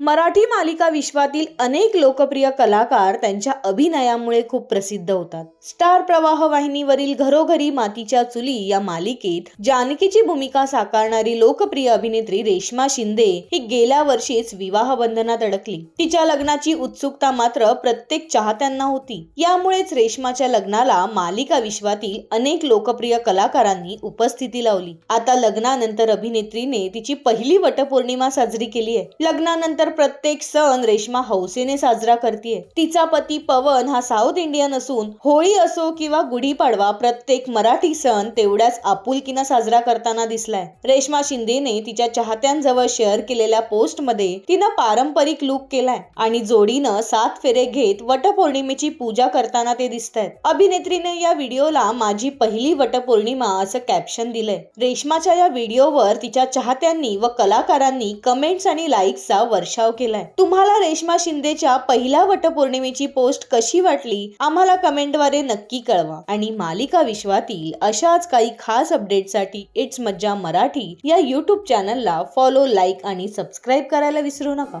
मराठी मालिका विश्वातील अनेक लोकप्रिय कलाकार त्यांच्या अभिनयामुळे खूप प्रसिद्ध होतात. स्टार प्रवाह वाहिनीवरील घरोघरी मातीच्या चुली या मालिकेत जानकीची भूमिका साकारणारी लोकप्रिय अभिनेत्री रेश्मा शिंदे ही गेल्या वर्षीच विवाह बंधनात अडकली. तिच्या लग्नाची उत्सुकता मात्र प्रत्येक चाहत्यांना होती. यामुळेच रेश्माच्या लग्नाला मालिका विश्वातील अनेक लोकप्रिय कलाकारांनी उपस्थिती लावली. आता लग्नानंतर अभिनेत्रीने तिची पहिली वटपौर्णिमा साजरी केली आहे. लग्नानंतर प्रत्येक सण रेश्मा हौसेने साजरा करते तिचा पती पवन हा साऊथ इंडियन असून होळी असो किंवा गुढीपाडवा प्रत्येक मराठी सण तेवढ्याच आपुलकीनं साजरा करताना दिसलाय. रेश्मा शिंदेने तिच्या चाहत्यांजवळ शेअर केलेल्या पोस्टमध्ये तिनं पारंपरिक लुक केलाय आणि जोडीनं सात फेरे घेत वटपौर्णिमेची पूजा करताना ते दिसत आहेत अभिनेत्रीने या व्हिडिओला माझी पहिली वटपौर्णिमा असं कॅप्शन दिलंय. रेश्माच्या या व्हिडिओवर तिच्या चाहत्यांनी व कलाकारांनी कमेंट्स आणि लाईक्सचा बचाव केलाय. तुम्हाला रेश्मा शिंदेच्या पहिल्या वटपौर्णिमेची पोस्ट कशी वाटली आम्हाला कमेंटद्वारे नक्की कळवा. आणि मालिका विश्वातील अशाच काही खास अपडेटसाठी इट्स मज्जा मराठी या युट्यूब चॅनलला फॉलो लाईक आणि सबस्क्राईब करायला विसरू नका.